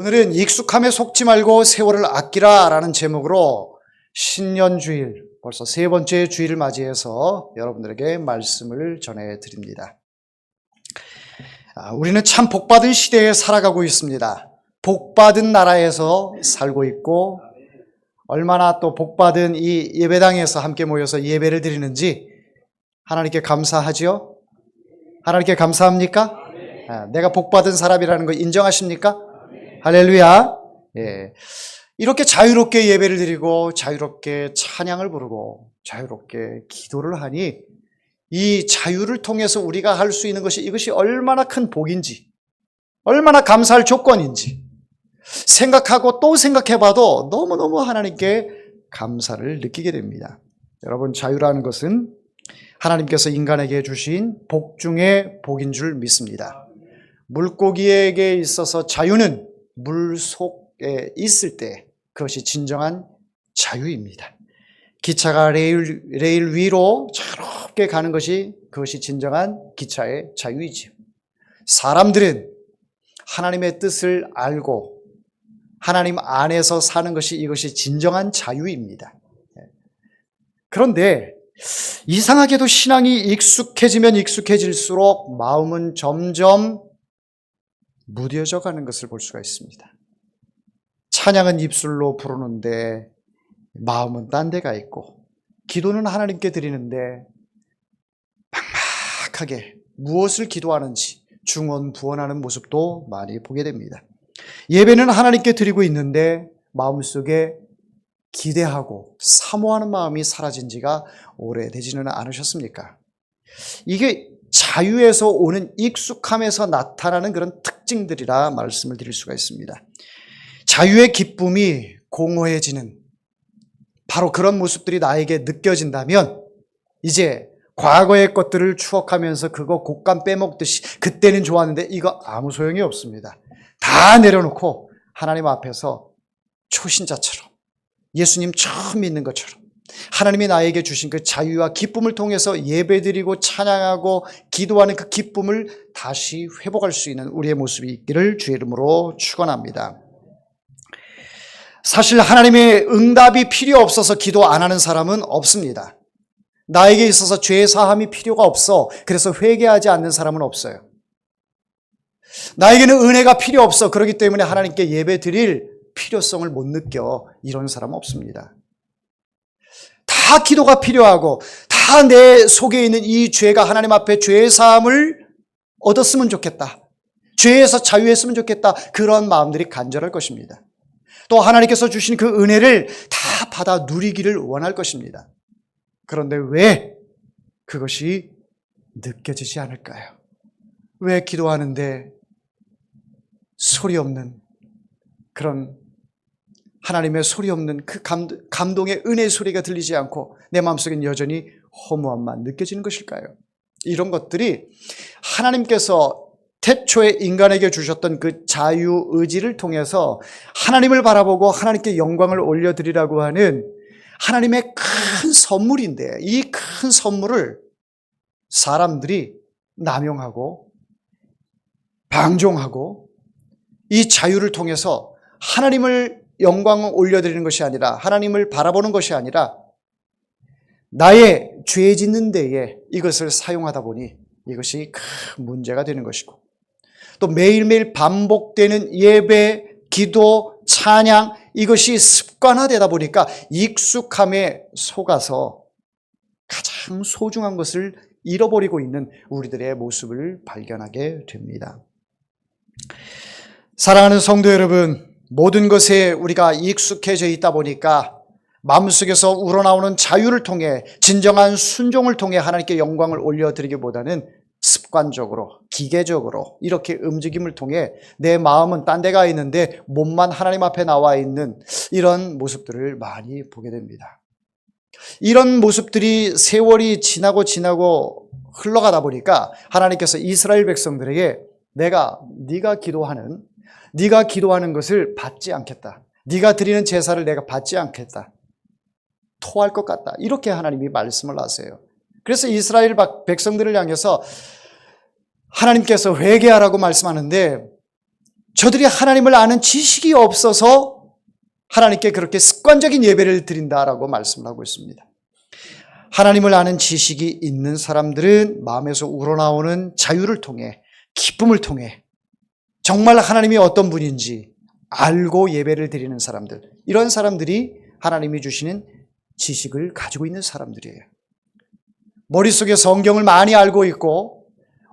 오늘은 익숙함에 속지 말고 세월을 아끼라 라는 제목으로 신년주일, 벌써 세 번째 주일을 맞이해서 여러분들에게 말씀을 전해드립니다. 아, 우리는 참 복받은 시대에 살아가고 있습니다. 복받은 나라에서 살고 있고, 얼마나 또 복받은 이 예배당에서 함께 모여서 예배를 드리는지 하나님께 감사하지요? 하나님께 감사합니까? 아, 내가 복받은 사람이라는 거 인정하십니까? 할렐루야. 예. 이렇게 자유롭게 예배를 드리고 자유롭게 찬양을 부르고 자유롭게 기도를 하니 이 자유를 통해서 우리가 할 수 있는 것이 이것이 얼마나 큰 복인지 얼마나 감사할 조건인지 생각하고 또 생각해 봐도 너무너무 하나님께 감사를 느끼게 됩니다. 여러분 자유라는 것은 하나님께서 인간에게 주신 복 중의 복인 줄 믿습니다. 물고기에게 있어서 자유는 물 속에 있을 때 그것이 진정한 자유입니다. 기차가 레일, 레일 위로 자유롭게 가는 것이 그것이 진정한 기차의 자유이지요. 사람들은 하나님의 뜻을 알고 하나님 안에서 사는 것이 이것이 진정한 자유입니다. 그런데 이상하게도 신앙이 익숙해지면 익숙해질수록 마음은 점점 무뎌져 가는 것을 볼 수가 있습니다. 찬양은 입술로 부르는데 마음은 딴 데가 있고 기도는 하나님께 드리는데 막막하게 무엇을 기도하는지 중언 부언하는 모습도 많이 보게 됩니다. 예배는 하나님께 드리고 있는데 마음속에 기대하고 사모하는 마음이 사라진 지가 오래되지는 않으셨습니까? 이게 자유에서 오는 익숙함에서 나타나는 그런 특징들이라 말씀을 드릴 수가 있습니다. 자유의 기쁨이 공허해지는 바로 그런 모습들이 나에게 느껴진다면 이제 과거의 것들을 추억하면서 그거 곶감 빼먹듯이 그때는 좋았는데 이거 아무 소용이 없습니다. 다 내려놓고 하나님 앞에서 초신자처럼 예수님 처음 믿는 것처럼 하나님이 나에게 주신 그 자유와 기쁨을 통해서 예배드리고 찬양하고 기도하는 그 기쁨을 다시 회복할 수 있는 우리의 모습이 있기를 주의 이름으로 축원합니다. 사실 하나님의 응답이 필요 없어서 기도 안 하는 사람은 없습니다. 나에게 있어서 죄 사함이 필요가 없어. 그래서 회개하지 않는 사람은 없어요. 나에게는 은혜가 필요 없어. 그렇기 때문에 하나님께 예배 드릴 필요성을 못 느껴. 이런 사람은 없습니다. 다 기도가 필요하고 다 내 속에 있는 이 죄가 하나님 앞에 죄 사함을 얻었으면 좋겠다. 죄에서 자유했으면 좋겠다. 그런 마음들이 간절할 것입니다. 또 하나님께서 주신 그 은혜를 다 받아 누리기를 원할 것입니다. 그런데 왜 그것이 느껴지지 않을까요? 왜 기도하는데 소리 없는 그런 하나님의 소리 없는 그 감 동의 은혜 소리가 들리지 않고 내 마음속엔 여전히 허무함만 느껴지는 것일까요? 이런 것들이 하나님께서 태초에 인간에게 주셨던 그 자유 의지를 통해서 하나님을 바라보고 하나님께 영광을 올려드리라고 하는 하나님의 큰 선물인데 이 큰 선물을 사람들이 남용하고 방종하고 이 자유를 통해서 하나님을 영광을 올려드리는 것이 아니라 하나님을 바라보는 것이 아니라 나의 죄 짓는 데에 이것을 사용하다 보니 이것이 큰 문제가 되는 것이고 또 매일매일 반복되는 예배, 기도, 찬양 이것이 습관화되다 보니까 익숙함에 속아서 가장 소중한 것을 잃어버리고 있는 우리들의 모습을 발견하게 됩니다. 사랑하는 성도 여러분, 모든 것에 우리가 익숙해져 있다 보니까 마음속에서 우러나오는 자유를 통해 진정한 순종을 통해 하나님께 영광을 올려드리기보다는 습관적으로, 기계적으로 이렇게 움직임을 통해 내 마음은 딴 데가 있는데 몸만 하나님 앞에 나와 있는 이런 모습들을 많이 보게 됩니다. 이런 모습들이 세월이 지나고 지나고 흘러가다 보니까 하나님께서 이스라엘 백성들에게 내가 네가 기도하는 네가 기도하는 것을 받지 않겠다. 네가 드리는 제사를 내가 받지 않겠다. 토할 것 같다. 이렇게 하나님이 말씀을 하세요. 그래서 이스라엘 백성들을 향해서 하나님께서 회개하라고 말씀하는데 저들이 하나님을 아는 지식이 없어서 하나님께 그렇게 습관적인 예배를 드린다라고 말씀을 하고 있습니다. 하나님을 아는 지식이 있는 사람들은 마음에서 우러나오는 자유를 통해 기쁨을 통해 정말 하나님이 어떤 분인지 알고 예배를 드리는 사람들 이런 사람들이 하나님이 주시는 지식을 가지고 있는 사람들이에요. 머릿속에 성경을 많이 알고 있고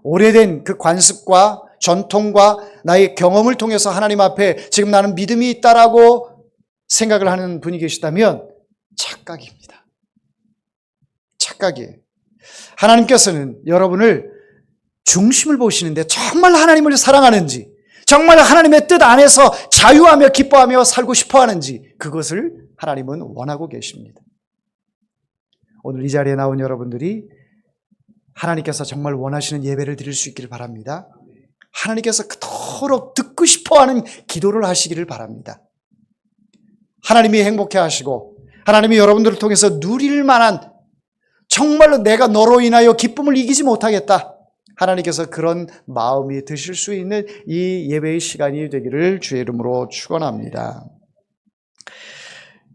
오래된 그 관습과 전통과 나의 경험을 통해서 하나님 앞에 지금 나는 믿음이 있다라고 생각을 하는 분이 계시다면 착각입니다. 착각이에요. 하나님께서는 여러분을 중심을 보시는데 정말 하나님을 사랑하는지, 정말 하나님의 뜻 안에서 자유하며 기뻐하며 살고 싶어 하는지, 그것을 하나님은 원하고 계십니다. 오늘 이 자리에 나온 여러분들이 하나님께서 정말 원하시는 예배를 드릴 수 있기를 바랍니다. 하나님께서 그토록 듣고 싶어 하는 기도를 하시기를 바랍니다. 하나님이 행복해 하시고, 하나님이 여러분들을 통해서 누릴 만한 정말로 내가 너로 인하여 기쁨을 이기지 못하겠다. 하나님께서 그런 마음이 드실 수 있는 이 예배의 시간이 되기를 주의 이름으로 축원합니다.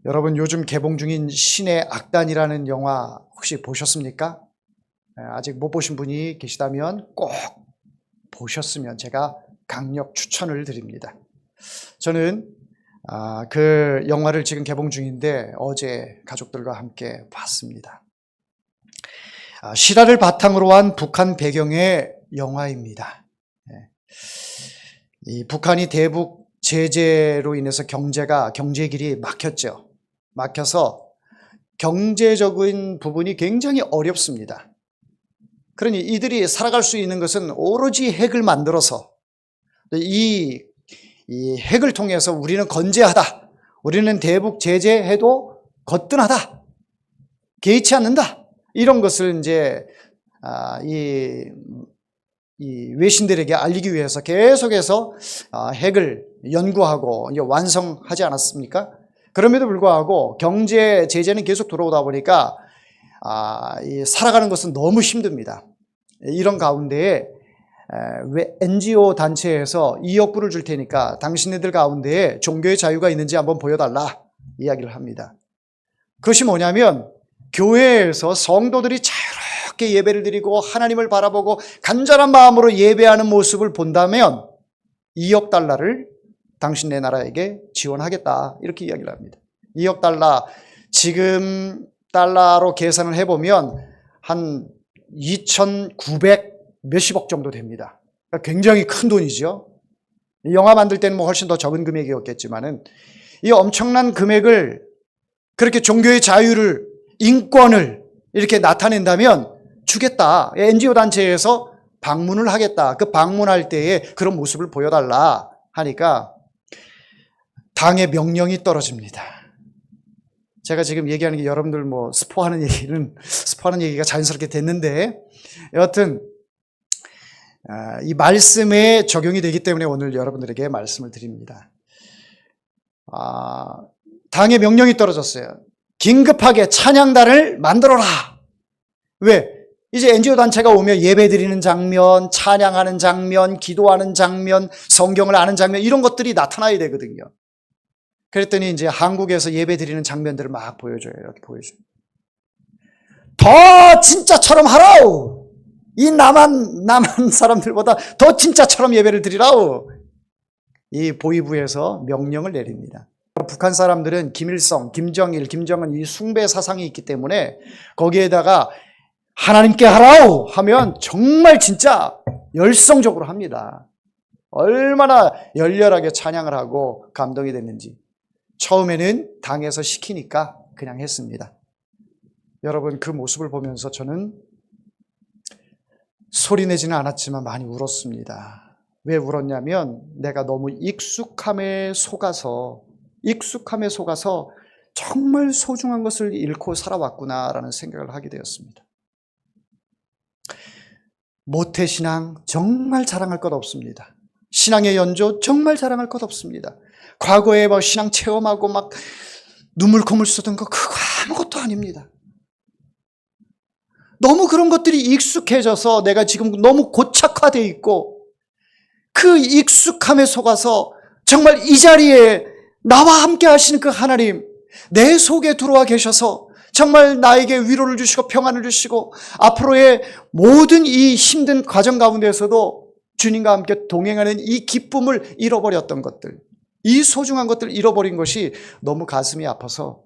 여러분 요즘 개봉 중인 신의 악단이라는 영화 혹시 보셨습니까? 예, 아직 못 보신 분이 계시다면 꼭 보셨으면 제가 강력 추천을 드립니다. 저는 아, 그 영화를 지금 개봉 중인데 어제 가족들과 함께 봤습니다. 아, 실화를 바탕으로 한 북한 배경의 영화입니다. 예. 이 북한이 대북 제재로 인해서 경제가 경제 길이 막혔죠. 막혀서 경제적인 부분이 굉장히 어렵습니다. 그러니 이들이 살아갈 수 있는 것은 오로지 핵을 만들어서 이, 이 핵을 통해서 우리는 건재하다. 우리는 대북 제재해도 거뜬하다. 개의치 않는다. 이런 것을 이제 아, 이, 이 외신들에게 알리기 위해서 계속해서 아, 핵을 연구하고 이제 완성하지 않았습니까? 그럼에도 불구하고 경제 제재는 계속 들어오다 보니까 아, 이 살아가는 것은 너무 힘듭니다. 이런 가운데에 왜 NGO 단체에서 2억 불을 줄 테니까 당신네들 가운데에 종교의 자유가 있는지 한번 보여달라 이야기를 합니다. 그것이 뭐냐면 교회에서 성도들이 자유롭게 예배를 드리고 하나님을 바라보고 간절한 마음으로 예배하는 모습을 본다면 2억 달러를 당신네 나라에게 지원하겠다. 이렇게 이야기를 합니다. 2억 달러, 지금 달러로 계산을 해보면 한 2,900 몇십억 정도 됩니다. 그러니까 굉장히 큰 돈이죠. 영화 만들 때는 뭐 훨씬 더 적은 금액이었겠지만은 이 엄청난 금액을 그렇게 종교의 자유를 인권을 이렇게 나타낸다면 주겠다. NGO 단체에서 방문을 하겠다. 그 방문할 때에 그런 모습을 보여달라 하니까 당의 명령이 떨어집니다. 제가 지금 얘기하는 게 여러분들 뭐 스포하는 얘기는 스포하는 얘기가 자연스럽게 됐는데 여하튼 아, 이 말씀에 적용이 되기 때문에 오늘 여러분들에게 말씀을 드립니다. 아, 당의 명령이 떨어졌어요. 긴급하게 찬양단을 만들어라. 왜? 이제 NGO 단체가 오면 예배 드리는 장면, 찬양하는 장면, 기도하는 장면, 성경을 아는 장면, 이런 것들이 나타나야 되거든요. 그랬더니 이제 한국에서 예배 드리는 장면들을 막 보여줘요. 이렇게 보여줘요. 더 진짜처럼 하라우! 이 남한, 남한 사람들보다 더 진짜처럼 예배를 드리라우! 이 보이부에서 명령을 내립니다. 북한 사람들은 김일성, 김정일, 김정은 이 숭배 사상이 있기 때문에 거기에다가 하나님께 하라우 하면 정말 진짜 열성적으로 합니다. 얼마나 열렬하게 찬양을 하고 감동이 됐는지. 처음에는 당에서 시키니까 그냥 했습니다. 여러분 그 모습을 보면서 저는 소리 내지는 않았지만 많이 울었습니다. 왜 울었냐면 내가 너무 익숙함에 속아서 익숙함에 속아서 정말 소중한 것을 잃고 살아왔구나라는 생각을 하게 되었습니다. 모태신앙 정말 자랑할 것 없습니다. 신앙의 연조 정말 자랑할 것 없습니다. 과거에 뭐 신앙 체험하고 막 눈물 콧물 쏟은 거 그거 아무것도 아닙니다. 너무 그런 것들이 익숙해져서 내가 지금 너무 고착화되어 있고 그 익숙함에 속아서 정말 이 자리에 나와 함께 하시는 그 하나님, 내 속에 들어와 계셔서 정말 나에게 위로를 주시고 평안을 주시고 앞으로의 모든 이 힘든 과정 가운데에서도 주님과 함께 동행하는 이 기쁨을 잃어버렸던 것들, 이 소중한 것들을 잃어버린 것이 너무 가슴이 아파서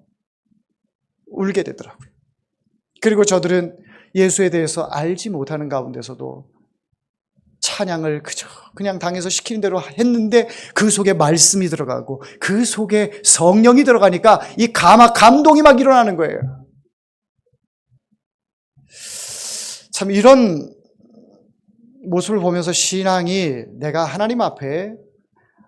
울게 되더라고요. 그리고 저들은 예수에 대해서 알지 못하는 가운데서도 찬양을 그저 그냥 당에서 시키는 대로 했는데 그 속에 말씀이 들어가고 그 속에 성령이 들어가니까 이 감화 감동이 막 일어나는 거예요. 참 이런 모습을 보면서 신앙이 내가 하나님 앞에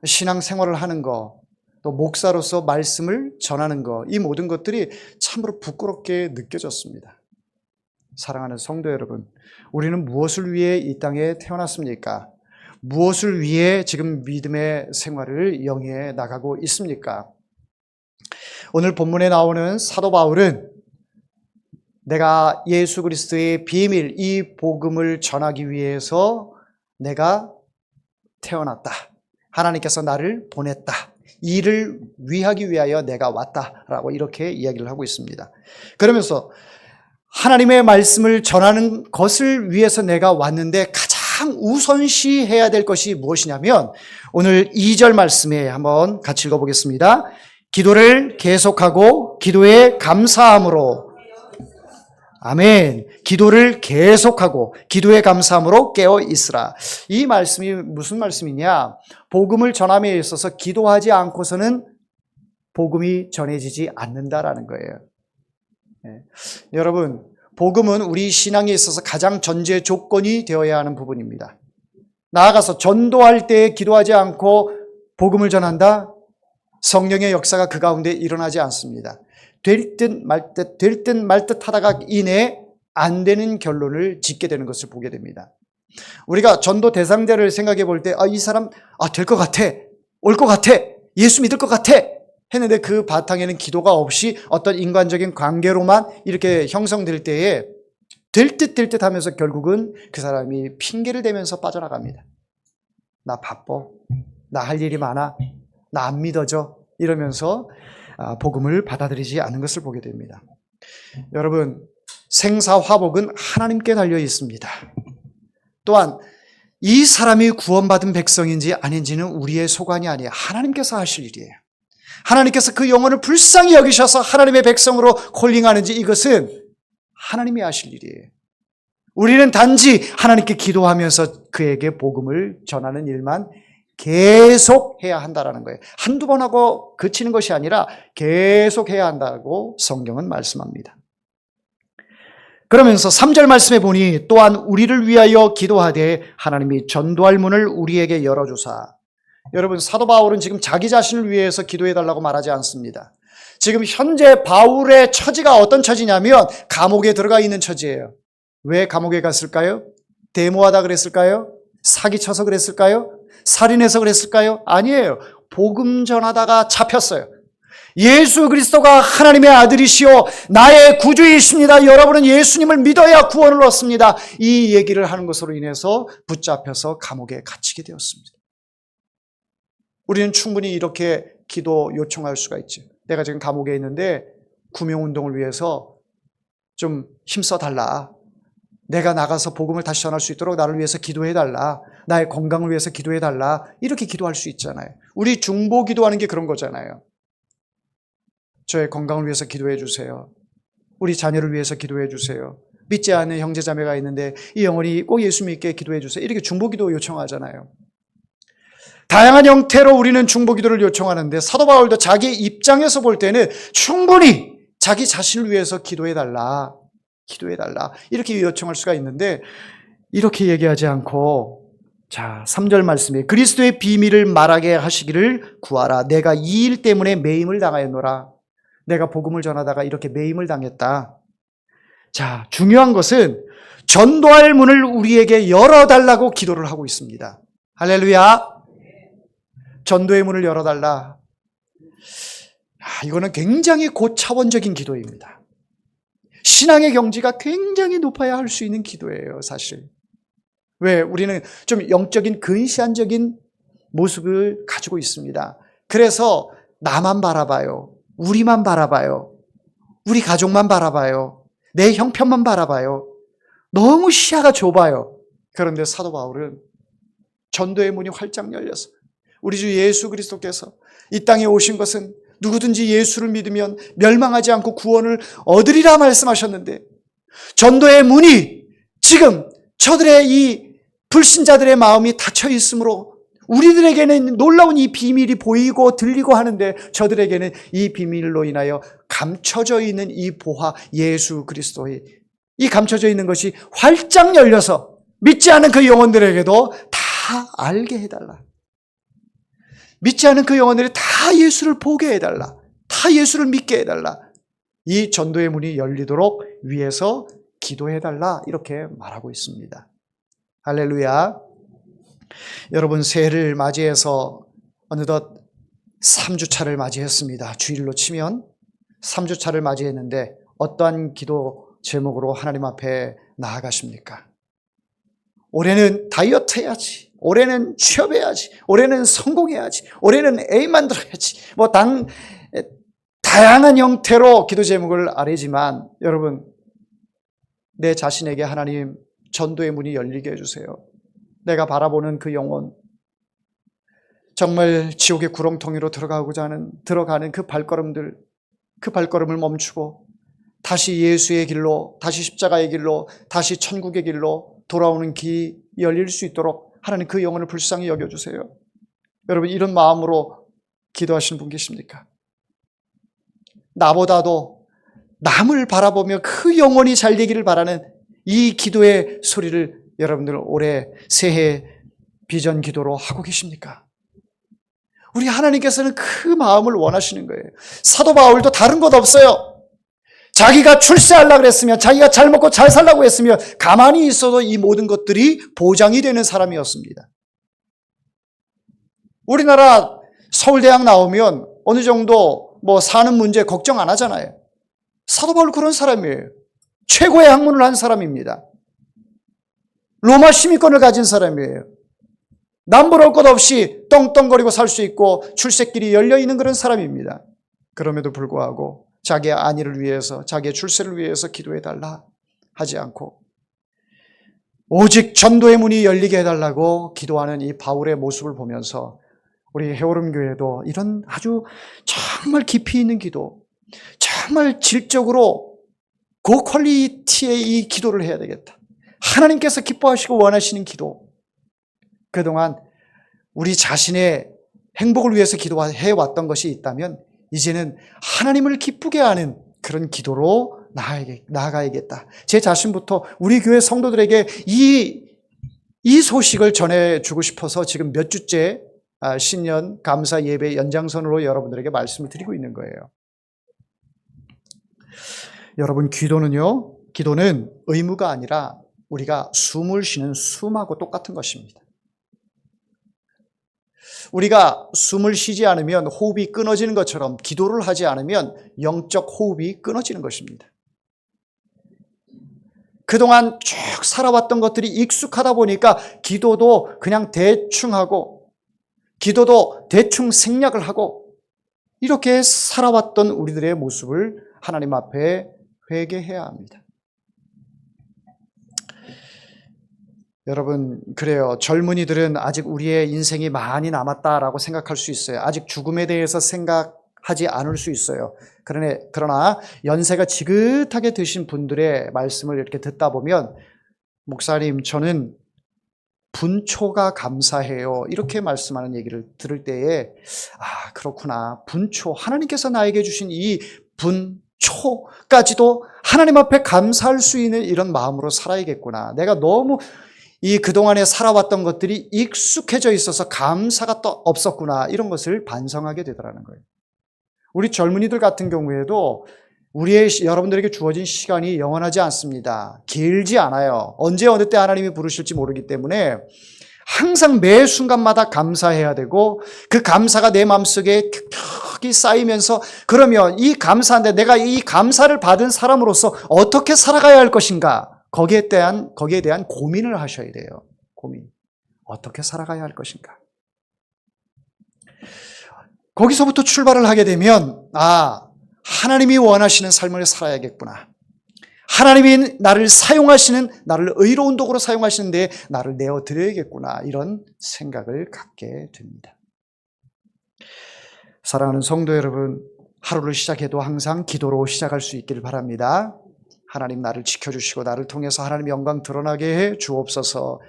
신앙 생활을 하는 거, 또 목사로서 말씀을 전하는 거, 이 모든 것들이 참으로 부끄럽게 느껴졌습니다. 사랑하는 성도 여러분, 우리는 무엇을 위해 이 땅에 태어났습니까? 무엇을 위해 지금 믿음의 생활을 영위해 나가고 있습니까? 오늘 본문에 나오는 사도 바울은 내가 예수 그리스도의 비밀, 이 복음을 전하기 위해서 내가 태어났다. 하나님께서 나를 보냈다. 이를 위하기 위하여 내가 왔다라고 이렇게 이야기를 하고 있습니다. 그러면서 하나님의 말씀을 전하는 것을 위해서 내가 왔는데 가장 우선시 해야 될 것이 무엇이냐면 오늘 2절 말씀에 한번 같이 읽어보겠습니다. 기도를 계속하고 기도에 감사함으로 아멘. 기도를 계속하고 기도에 감사함으로 깨어 있으라. 이 말씀이 무슨 말씀이냐? 복음을 전함에 있어서 기도하지 않고서는 복음이 전해지지 않는다라는 거예요. 네. 여러분, 복음은 우리 신앙에 있어서 가장 전제 조건이 되어야 하는 부분입니다. 나아가서 전도할 때 기도하지 않고 복음을 전한다? 성령의 역사가 그 가운데 일어나지 않습니다. 될 듯 말 듯, 될 듯 말 듯 하다가 이내 안 되는 결론을 짓게 되는 것을 보게 됩니다. 우리가 전도 대상자를 생각해 볼 때, 아, 이 사람, 아, 될 것 같아. 올 것 같아. 예수 믿을 것 같아. 했는데 그 바탕에는 기도가 없이 어떤 인간적인 관계로만 이렇게 형성될 때에 될 듯 될 듯 하면서 결국은 그 사람이 핑계를 대면서 빠져나갑니다. 나 바빠. 나 할 일이 많아. 나 안 믿어져. 이러면서 아, 복음을 받아들이지 않는 것을 보게 됩니다. 여러분, 생사화복은 하나님께 달려 있습니다. 또한 이 사람이 구원받은 백성인지 아닌지는 우리의 소관이 아니에요. 하나님께서 하실 일이에요. 하나님께서 그 영혼을 불쌍히 여기셔서 하나님의 백성으로 콜링하는지 이것은 하나님이 하실 일이에요. 우리는 단지 하나님께 기도하면서 그에게 복음을 전하는 일만 계속 해야 한다라는 거예요. 한두 번 하고 그치는 것이 아니라 계속 해야 한다고 성경은 말씀합니다. 그러면서 3절 말씀에 보니 또한 우리를 위하여 기도하되 하나님이 전도할 문을 우리에게 열어주사. 여러분, 사도 바울은 지금 자기 자신을 위해서 기도해 달라고 말하지 않습니다. 지금 현재 바울의 처지가 어떤 처지냐면 감옥에 들어가 있는 처지예요. 왜 감옥에 갔을까요? 데모하다 그랬을까요? 사기쳐서 그랬을까요? 살인해서 그랬을까요? 아니에요. 복음 전하다가 잡혔어요. 예수 그리스도가 하나님의 아들이시오 나의 구주이십니다. 여러분은 예수님을 믿어야 구원을 얻습니다. 이 얘기를 하는 것으로 인해서 붙잡혀서 감옥에 갇히게 되었습니다. 우리는 충분히 이렇게 기도 요청할 수가 있죠. 내가 지금 감옥에 있는데 구명운동을 위해서 좀 힘써 달라. 내가 나가서 복음을 다시 전할 수 있도록 나를 위해서 기도해 달라. 나의 건강을 위해서 기도해 달라. 이렇게 기도할 수 있잖아요. 우리 중보 기도하는 게 그런 거잖아요. 저의 건강을 위해서 기도해 주세요. 우리 자녀를 위해서 기도해 주세요. 믿지 않는 형제 자매가 있는데 이 영혼이 꼭 예수 믿게 기도해 주세요. 이렇게 중보 기도 요청하잖아요. 다양한 형태로 우리는 중보 기도를 요청하는데 사도 바울도 자기 입장에서 볼 때는 충분히 자기 자신을 위해서 기도해 달라. 기도해 달라. 이렇게 요청할 수가 있는데 이렇게 얘기하지 않고 자, 3절 말씀에 그리스도의 비밀을 말하게 하시기를 구하라. 내가 이 일 때문에 매임을 당하였노라. 내가 복음을 전하다가 이렇게 매임을 당했다. 자, 중요한 것은 전도할 문을 우리에게 열어달라고 기도를 하고 있습니다. 할렐루야. 전도의 문을 열어달라. 아, 이거는 굉장히 고차원적인 기도입니다. 신앙의 경지가 굉장히 높아야 할 수 있는 기도예요, 사실. 왜? 우리는 좀 영적인 근시안적인 모습을 가지고 있습니다. 그래서 나만 바라봐요. 우리만 바라봐요. 우리 가족만 바라봐요. 내 형편만 바라봐요. 너무 시야가 좁아요. 그런데 사도 바울은 전도의 문이 활짝 열려서 우리 주 예수 그리스도께서 이 땅에 오신 것은 누구든지 예수를 믿으면 멸망하지 않고 구원을 얻으리라 말씀하셨는데 전도의 문이 지금 저들의 이 불신자들의 마음이 닫혀 있으므로 우리들에게는 놀라운 이 비밀이 보이고 들리고 하는데 저들에게는 이 비밀로 인하여 감춰져 있는 이 보화 예수 그리스도의 이 감춰져 있는 것이 활짝 열려서 믿지 않은 그 영혼들에게도 다 알게 해달라. 믿지 않은 그 영혼들이 다 예수를 보게 해달라. 다 예수를 믿게 해달라. 이 전도의 문이 열리도록 위에서 기도해달라. 이렇게 말하고 있습니다. 할렐루야. 여러분, 새해를 맞이해서 어느덧 3주차를 맞이했습니다. 주일로 치면 3주차를 맞이했는데 어떠한 기도 제목으로 하나님 앞에 나아가십니까? 올해는 다이어트 해야지. 올해는 취업해야지. 올해는 성공해야지. 올해는 A 만들어야지. 뭐 당, 다양한 형태로 기도 제목을 아뢰지만 여러분, 내 자신에게 하나님 전도의 문이 열리게 해주세요. 내가 바라보는 그 영혼, 정말 지옥의 구렁텅이로 들어가고자 하는, 들어가는 그 발걸음들, 그 발걸음을 멈추고 다시 예수의 길로, 다시 십자가의 길로, 다시 천국의 길로 돌아오는 길이 열릴 수 있도록 하나님 그 영혼을 불쌍히 여겨주세요. 여러분, 이런 마음으로 기도하시는 분 계십니까? 나보다도 남을 바라보며 그 영혼이 잘 되기를 바라는 이 기도의 소리를 여러분들 올해 새해 비전 기도로 하고 계십니까? 우리 하나님께서는 그 마음을 원하시는 거예요. 사도 바울도 다른 것 없어요. 자기가 출세하려고 그랬으면 자기가 잘 먹고 잘 살라고 했으면 가만히 있어도 이 모든 것들이 보장이 되는 사람이었습니다. 우리나라 서울대학 나오면 어느 정도 뭐 사는 문제 걱정 안 하잖아요. 사도 바울 그런 사람이에요. 최고의 학문을 한 사람입니다. 로마 시민권을 가진 사람이에요. 남부러울 것 없이 떵떵거리고 살 수 있고 출세길이 열려 있는 그런 사람입니다. 그럼에도 불구하고 자기의 안위를 위해서 자기의 출세를 위해서 기도해 달라 하지 않고 오직 전도의 문이 열리게 해달라고 기도하는 이 바울의 모습을 보면서 우리 해오름 교회도 이런 아주 정말 깊이 있는 기도, 정말 질적으로 고퀄리티의 이 기도를 해야 되겠다. 하나님께서 기뻐하시고 원하시는 기도. 그동안 우리 자신의 행복을 위해서 기도해 왔던 것이 있다면 이제는 하나님을 기쁘게 하는 그런 기도로 나아가야겠다. 제 자신부터 우리 교회 성도들에게 이, 이 소식을 전해주고 싶어서 지금 몇 주째 아, 신년 감사 예배 연장선으로 여러분들에게 말씀을 드리고 있는 거예요. 여러분, 기도는요, 기도는 의무가 아니라 우리가 숨을 쉬는 숨하고 똑같은 것입니다. 우리가 숨을 쉬지 않으면 호흡이 끊어지는 것처럼 기도를 하지 않으면 영적 호흡이 끊어지는 것입니다. 그동안 쭉 살아왔던 것들이 익숙하다 보니까 기도도 그냥 대충 하고 기도도 대충 생략을 하고 이렇게 살아왔던 우리들의 모습을 하나님 앞에 회개해야 합니다. 여러분, 그래요. 젊은이들은 아직 우리의 인생이 많이 남았다라고 생각할 수 있어요. 아직 죽음에 대해서 생각하지 않을 수 있어요. 그러나, 그러나 연세가 지긋하게 드신 분들의 말씀을 이렇게 듣다 보면, 목사님, 저는 분초가 감사해요. 이렇게 말씀하는 얘기를 들을 때에, 아, 그렇구나. 분초. 하나님께서 나에게 주신 이 분 초까지도 하나님 앞에 감사할 수 있는 이런 마음으로 살아야겠구나. 내가 너무 이 그동안에 살아왔던 것들이 익숙해져 있어서 감사가 또 없었구나. 이런 것을 반성하게 되더라는 거예요. 우리 젊은이들 같은 경우에도 우리의 여러분들에게 주어진 시간이 영원하지 않습니다. 길지 않아요. 언제 어느 때 하나님이 부르실지 모르기 때문에 항상 매 순간마다 감사해야 되고 그 감사가 내 마음속에 격히 쌓이면서 그러면 이 감사인데 내가 이 감사를 받은 사람으로서 어떻게 살아가야 할 것인가? 거기에 대한, 거기에 대한 고민을 하셔야 돼요. 고민. 어떻게 살아가야 할 것인가? 거기서부터 출발을 하게 되면, 아, 하나님이 원하시는 삶을 살아야겠구나. 하나님이 나를 사용하시는, 나를 의로운 도구로 사용하시는데 나를 내어 드려야겠구나. 이런 생각을 갖게 됩니다. 사랑하는 성도 여러분, 하루를 시작해도 항상 기도로 시작할 수 있기를 바랍니다. 하나님 나를 지켜주시고 나를 통해서 하나님 영광 드러나게 해 주옵소서.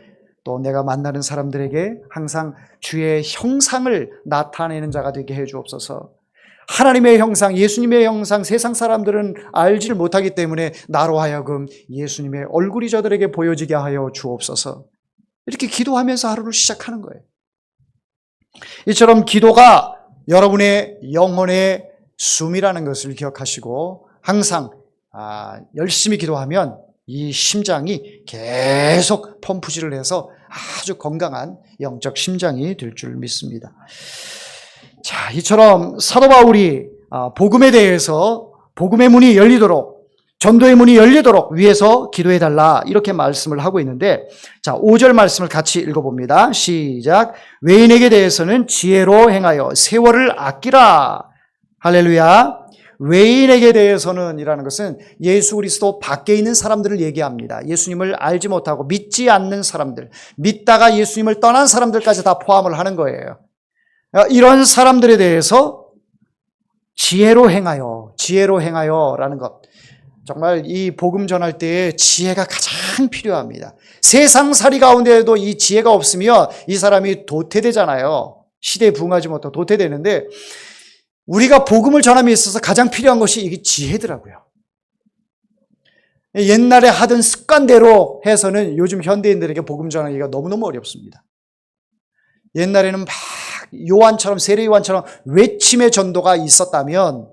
또 내가 만나는 사람들에게 항상 주의 형상을 나타내는 자가 되게 해 주옵소서. 하나님의 형상, 예수님의 형상, 세상 사람들은 알지를 못하기 때문에 나로 하여금 예수님의 얼굴이 저들에게 보여지게 하여 주옵소서. 이렇게 기도하면서 하루를 시작하는 거예요. 이처럼 기도가 여러분의 영혼의 숨이라는 것을 기억하시고 항상 아, 열심히 기도하면 이 심장이 계속 펌프질을 해서 아주 건강한 영적 심장이 될 줄 믿습니다. 자, 이처럼 사도 바울이 아, 복음에 대해서 복음의 문이 열리도록 전도의 문이 열리도록 위해서 기도해 달라 이렇게 말씀을 하고 있는데 자, 5절 말씀을 같이 읽어 봅니다. 시작. 외인에게 대해서는 지혜로 행하여 세월을 아끼라. 할렐루야. 외인에게 대해서는 이라는 것은 예수 그리스도 밖에 있는 사람들을 얘기합니다. 예수님을 알지 못하고 믿지 않는 사람들, 믿다가 예수님을 떠난 사람들까지 다 포함을 하는 거예요. 이런 사람들에 대해서 지혜로 행하여, 지혜로 행하여 라는 것. 정말 이 복음 전할 때에 지혜가 가장 필요합니다. 세상살이 가운데에도 이 지혜가 없으면 이 사람이 도태되잖아요. 시대에 부응하지 못하고 도태되는데 우리가 복음을 전함에 있어서 가장 필요한 것이 이게 지혜더라고요. 옛날에 하던 습관대로 해서는 요즘 현대인들에게 복음 전하기가 너무너무 어렵습니다. 옛날에는 막 요한처럼 세례 요한처럼 외침의 전도가 있었다면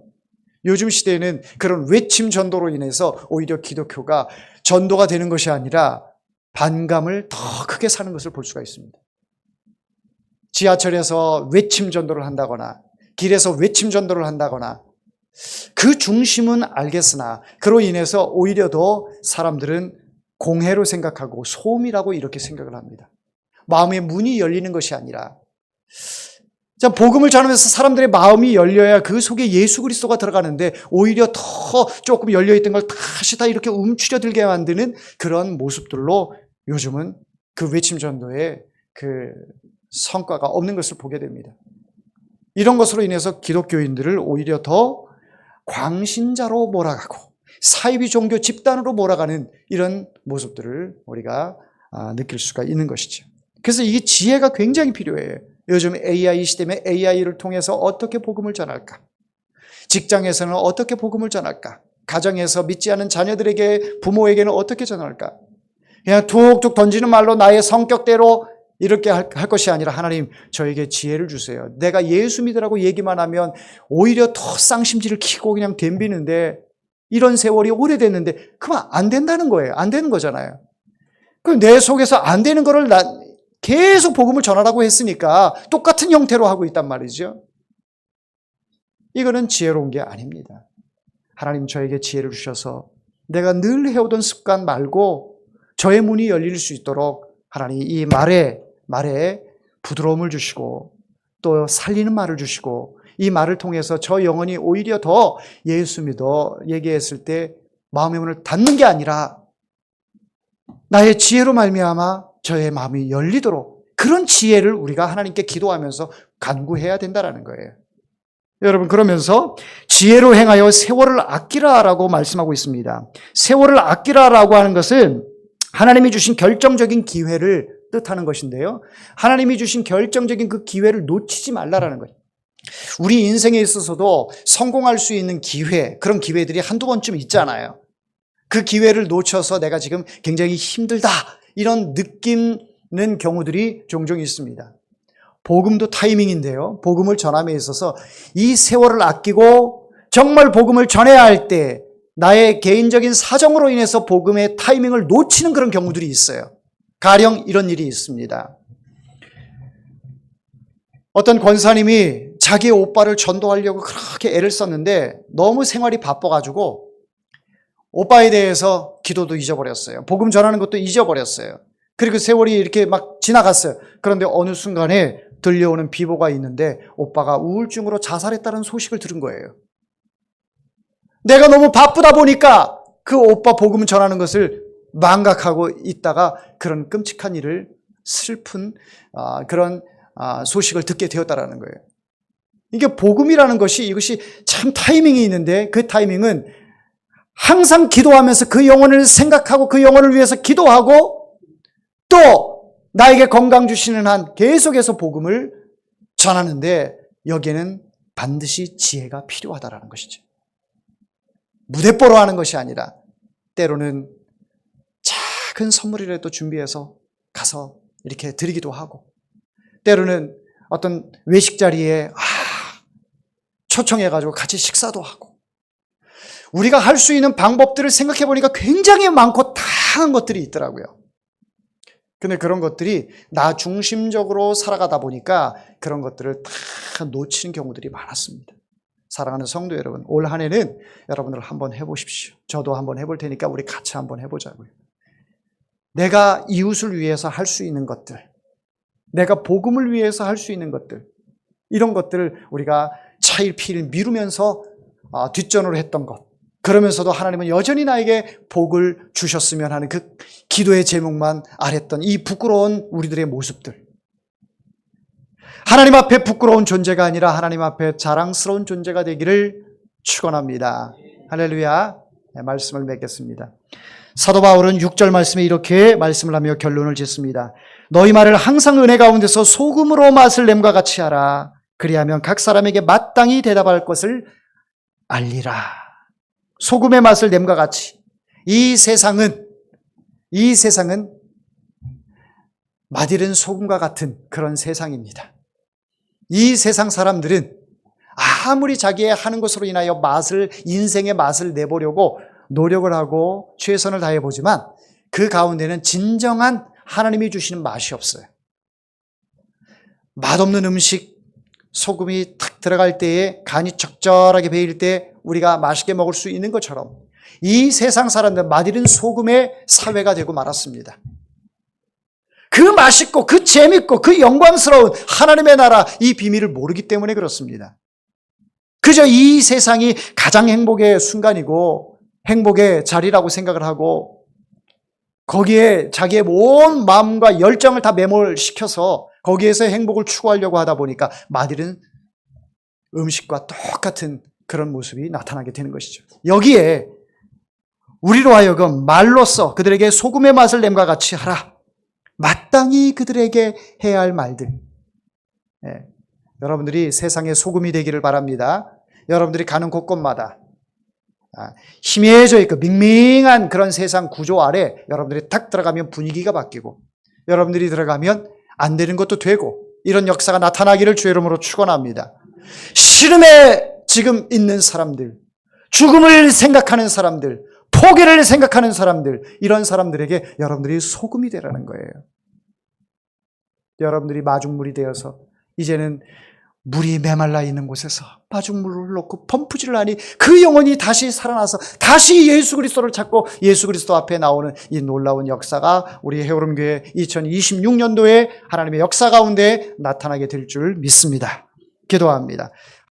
요즘 시대에는 그런 외침 전도로 인해서 오히려 기독교가 전도가 되는 것이 아니라 반감을 더 크게 사는 것을 볼 수가 있습니다. 지하철에서 외침 전도를 한다거나 길에서 외침 전도를 한다거나 그 중심은 알겠으나 그로 인해서 오히려 더 사람들은 공해로 생각하고 소음이라고 이렇게 생각을 합니다. 마음의 문이 열리는 것이 아니라 자, 복음을 전하면서 사람들의 마음이 열려야 그 속에 예수 그리스도가 들어가는데 오히려 더 조금 열려있던 걸 다시 다 이렇게 움츠려들게 만드는 그런 모습들로 요즘은 그 외침 전도의 그 성과가 없는 것을 보게 됩니다. 이런 것으로 인해서 기독교인들을 오히려 더 광신자로 몰아가고 사이비 종교 집단으로 몰아가는 이런 모습들을 우리가 아, 느낄 수가 있는 것이죠. 그래서 이 지혜가 굉장히 필요해요. 요즘 AI 시대에 AI를 통해서 어떻게 복음을 전할까? 직장에서는 어떻게 복음을 전할까? 가정에서 믿지 않는 자녀들에게 부모에게는 어떻게 전할까? 그냥 툭툭 던지는 말로 나의 성격대로 이렇게 할, 것이 아니라 하나님 저에게 지혜를 주세요. 내가 예수 믿으라고 얘기만 하면 오히려 더 쌍심지를 키고 그냥 덤비는데 이런 세월이 오래됐는데 그만 안 된다는 거예요. 안 되는 거잖아요. 그럼 내 속에서 안 되는 거를 나, 계속 복음을 전하라고 했으니까 똑같은 형태로 하고 있단 말이죠. 이거는 지혜로운 게 아닙니다. 하나님 저에게 지혜를 주셔서 내가 늘 해오던 습관 말고 저의 문이 열릴 수 있도록 하나님 이 말에 말에 부드러움을 주시고 또 살리는 말을 주시고 이 말을 통해서 저 영혼이 오히려 더 예수 믿어 얘기했을 때 마음의 문을 닫는 게 아니라 나의 지혜로 말미암아 저의 마음이 열리도록 그런 지혜를 우리가 하나님께 기도하면서 간구해야 된다라는 거예요. 여러분 그러면서 지혜로 행하여 세월을 아끼라라고 말씀하고 있습니다. 세월을 아끼라라고 하는 것은 하나님이 주신 결정적인 기회를 뜻하는 것인데요. 하나님이 주신 결정적인 그 기회를 놓치지 말라라는 거예요. 우리 인생에 있어서도 성공할 수 있는 기회, 그런 기회들이 한두 번쯤 있잖아요. 그 기회를 놓쳐서 내가 지금 굉장히 힘들다. 이런 느끼는 경우들이 종종 있습니다. 복음도 타이밍인데요. 복음을 전함에 있어서 이 세월을 아끼고 정말 복음을 전해야 할 때 나의 개인적인 사정으로 인해서 복음의 타이밍을 놓치는 그런 경우들이 있어요. 가령 이런 일이 있습니다. 어떤 권사님이 자기 오빠를 전도하려고 그렇게 애를 썼는데 너무 생활이 바빠가지고 오빠에 대해서 기도도 잊어버렸어요. 복음 전하는 것도 잊어버렸어요. 그리고 세월이 이렇게 막 지나갔어요. 그런데 어느 순간에 들려오는 비보가 있는데 오빠가 우울증으로 자살했다는 소식을 들은 거예요. 내가 너무 바쁘다 보니까 그 오빠 복음 전하는 것을 망각하고 있다가 그런 끔찍한 일을 슬픈 아, 그런 아, 소식을 듣게 되었다라는 거예요. 이게 복음이라는 것이 이것이 참 타이밍이 있는데 그 타이밍은 항상 기도하면서 그 영혼을 생각하고 그 영혼을 위해서 기도하고 또 나에게 건강 주시는 한 계속해서 복음을 전하는데 여기에는 반드시 지혜가 필요하다라는 것이죠. 무대뽀로 하는 것이 아니라 때로는 작은 선물이라도 준비해서 가서 이렇게 드리기도 하고 때로는 어떤 외식 자리에 아, 초청해가지고 같이 식사도 하고 우리가 할 수 있는 방법들을 생각해 보니까 굉장히 많고 다양한 것들이 있더라고요. 근데 그런 것들이 나 중심적으로 살아가다 보니까 그런 것들을 다 놓치는 경우들이 많았습니다. 사랑하는 성도 여러분, 올 한 해는 여러분들 한번 해보십시오. 저도 한번 해볼 테니까 우리 같이 한번 해보자고요. 내가 이웃을 위해서 할 수 있는 것들, 내가 복음을 위해서 할 수 있는 것들, 이런 것들을 우리가 차일피일 미루면서 아, 뒷전으로 했던 것. 그러면서도 하나님은 여전히 나에게 복을 주셨으면 하는 그 기도의 제목만 아랬던 이 부끄러운 우리들의 모습들. 하나님 앞에 부끄러운 존재가 아니라 하나님 앞에 자랑스러운 존재가 되기를 축원합니다. 할렐루야. 네, 말씀을 맺겠습니다. 사도 바울은 6절 말씀에 이렇게 말씀을 하며 결론을 짓습니다. 너희 말을 항상 은혜 가운데서 소금으로 맛을 냄과 같이 하라. 그리하면 각 사람에게 마땅히 대답할 것을 알리라. 소금의 맛을 냄과 같이 이 세상은 이 세상은 맛이른 소금과 같은 그런 세상입니다. 이 세상 사람들은 아무리 자기의 하는 것으로 인하여 맛을 인생의 맛을 내보려고 노력을 하고 최선을 다해 보지만 그 가운데는 진정한 하나님이 주시는 맛이 없어요. 맛없는 음식 소금이 탁 들어갈 때에 간이 적절하게 배일 때 우리가 맛있게 먹을 수 있는 것처럼 이 세상 사람들 맛있는 소금의 사회가 되고 말았습니다. 그 맛있고 그 재밌고 그 영광스러운 하나님의 나라 이 비밀을 모르기 때문에 그렇습니다. 그저 이 세상이 가장 행복의 순간이고 행복의 자리라고 생각을 하고 거기에 자기의 온 마음과 열정을 다 매몰시켜서 거기에서 행복을 추구하려고 하다 보니까 마딜은 음식과 똑같은 그런 모습이 나타나게 되는 것이죠. 여기에 우리로 하여금 말로써 그들에게 소금의 맛을 냄과 같이 하라. 마땅히 그들에게 해야 할 말들. 예. 여러분들이 세상의 소금이 되기를 바랍니다. 여러분들이 가는 곳곳마다 아, 희미해져 있고 밍밍한 그런 세상 구조 아래 여러분들이 탁 들어가면 분위기가 바뀌고 여러분들이 들어가면 안 되는 것도 되고 이런 역사가 나타나기를 주의 이름으로 축원합니다. 시름에 지금 있는 사람들, 죽음을 생각하는 사람들, 포기를 생각하는 사람들, 이런 사람들에게 여러분들이 소금이 되라는 거예요. 여러분들이 마중물이 되어서 이제는 물이 메말라 있는 곳에서 마중물을 놓고 펌프질을 하니 그 영혼이 다시 살아나서 다시 예수 그리스도를 찾고 예수 그리스도 앞에 나오는 이 놀라운 역사가 우리 해오름교회 2026년도에 하나님의 역사 가운데 나타나게 될 줄 믿습니다. 기도합니다.